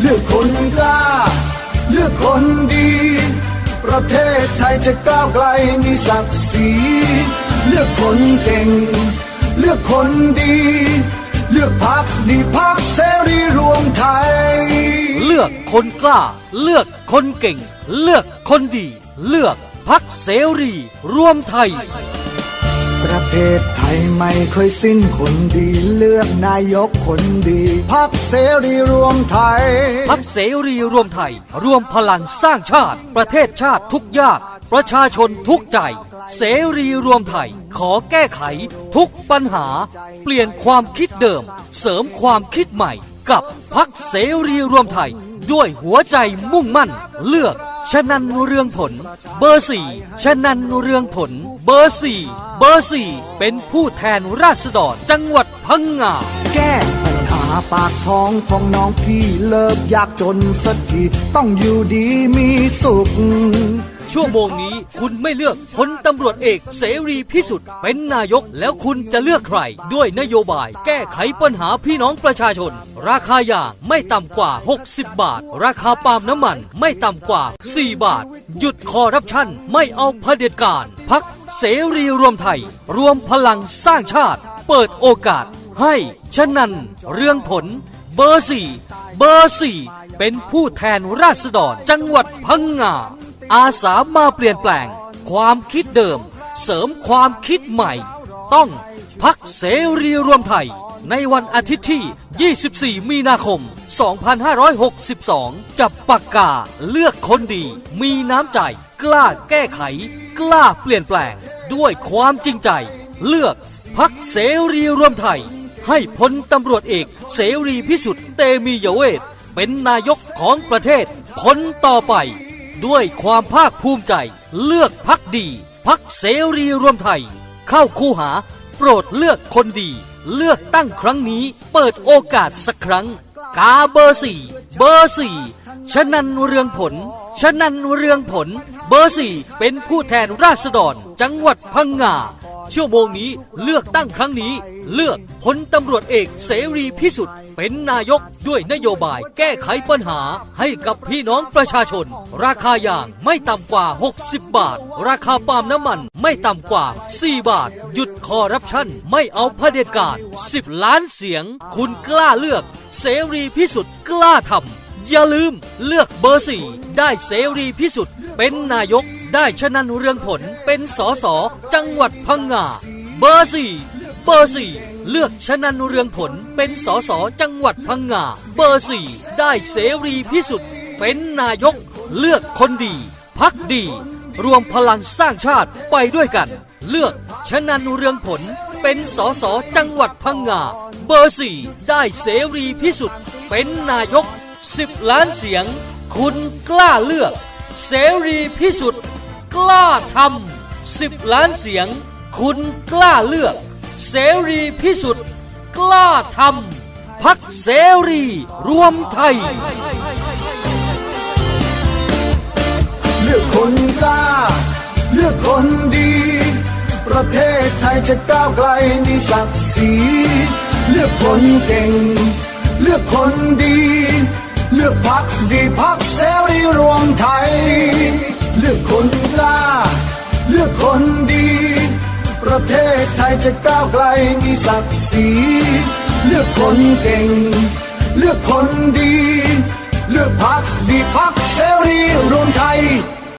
เลือกคนกล้า เลือกคนดี ประเทศไทยจะก้าวไกลมีศักดิ์ศรีเลือกคนเก่ง เลือกคนดี เลือกพักดีพักเสรีรวมไทย เลือกคนกล้า เลือกคนเก่ง เลือกคนดี เลือกพักเสรี รวมไทย ประเทศไทยไม่เคยสิ้นคนดีเลือกนายกคนดีพักเสรีรวมไทยพักเสรีรวมไทย รวมพลังสร้างชาติ ประเทศชาติทุกยาก ประชาชนทุกใจ เสรีรวมไทย ขอแก้ไข ทุกปัญหา เปลี่ยนความคิดเดิม เสริมความคิดใหม่ กับพักเสรีรวมไทย ด้วยหัวใจมุ่งมั่น เลือก ชนันเรืองผล เบอร์สี่ชนันเรืองผล เบอร์สี่เบอร์สี่เป็นผู้แทนราษฎรจังหวัดพังงาแก้ปัญหาปากท้องของน้องพี่เลิกยากจนสักทีต้องอยู่ดีมีสุข ชั่วโมงนี้คุณไม่เลือกพลตำรวจเอกเสรีพิสุทธิ์เป็นนายกแล้วคุณจะเลือกใคร ด้วยนโยบาย แก้ไขปัญหาพี่น้องประชาชน ราคายางไม่ต่ำกว่า 60 บาท ราคาปาล์มน้ำมันไม่ต่ำกว่า 4 บาท หยุดคอร์รัปชันไม่เอาเผด็จการพักเสรีรวมไทย รวมพลังสร้างชาติ เปิดโอกาสให้ชนันเรื่องผลเบอร์สี่เบอร์สี่เป็นผู้แทนราษฎรจังหวัดพังงา อาสามาเปลี่ยนแปลง ความคิดเดิม เสริมความคิดใหม่ ต้องพักเสรีรวมไทย ในวันอาทิตย์ที่ 24 มีนาคม 2562 จับปากกาเลือกคนดี มีน้ำใจ กล้าแก้ไข กล้าเปลี่ยนแปลง ด้วยความจริงใจ เลือกพักเสรีรวมไทย ให้พลตำรวจเอกเสรีพิสุทธิ์เตมียเวทเป็นนายกของประเทศคนต่อไป ด้วยความภาคภูมิใจ เลือกพักดี พักเสรีรวมไทย เข้าคู่หา โปรดเลือกคนดี เลือกตั้งครั้งนี้ เปิดโอกาสสักครั้ง กาเบอร์สี่เบอร์สี่ชนันเรืองผลชนันเรืองผล เบอร์สี่เป็นผู้แทนราษฎร จังหวัดพังงาชั่วโมงนี้เลือกตั้งครั้งนี้ เลือกพลตำรวจเอกเสรีพิสุทธิ์ เป็นนายกด้วยนโยบายแก้ไขปัญหาให้กับพี่น้องประชาชน ราคายางไม่ต่ำกว่า 60 บาท ราคาปาล์มน้ำมันไม่ต่ำกว่า 4 บาท หยุดคอร์รัปชันไม่เอาเผด็จการ 10 ล้านเสียง คุณกล้าเลือก เสรีพิสุทธิ์กล้าทำอย่าลืมเลือกเบอร์สี่ได้เสรีพิสุทธิ์เป็นนายกได้ชนันเรืองผลเป็นสสจังหวัดพังงา เบอร์สี่เบอร์สี่ เลือกชนันเรืองผลเป็นสสจังหวัดพังงา เบอร์สี่ได้เสรีพิสุทธิ์เป็นนายก เลือกคนดี พักดี รวมพลังสร้างชาติไปด้วยกัน เลือกชนันเรืองผลเป็นสสจังหวัดพังงา เบอร์สี่ได้เสรีพิสุทธิ์เป็นนายก10ล้านเสียง คุณกล้าเลือก เสรีพิสุทธิ์กล้าทำ10ล้านเสียง คุณกล้าเลือก เสรีพิสุทธิ์กล้าทำพักเสรีรวมไทย เลือกคนกล้า เลือกคนดี ประเทศไทยจะก้าวไกลมีศักดิ์ศรีเลือกคนเก่ง เลือกคนดี เลือกพักดีพักเสรีรวมไทย ยจะก้าวไกลมีศักดิ์ศรีเลือกคนเก่ง เลือกคนดี เลือกพักดีพักเสรี